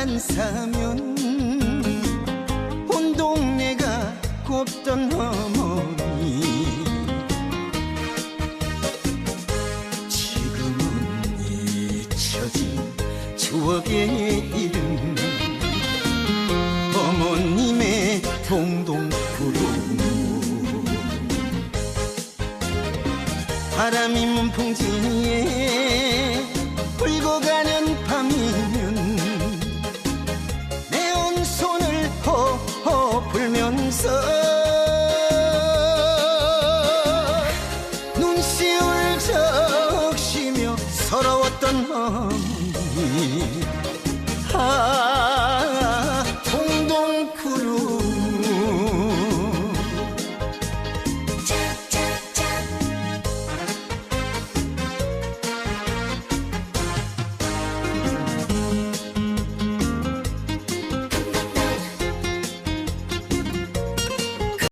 안 사면 온 동네가 곱던 어머니. 지금은 잊혀진 추억의 이름. 어머님의 동동 구름. 바람이 문풍지에 불고 가는 밤이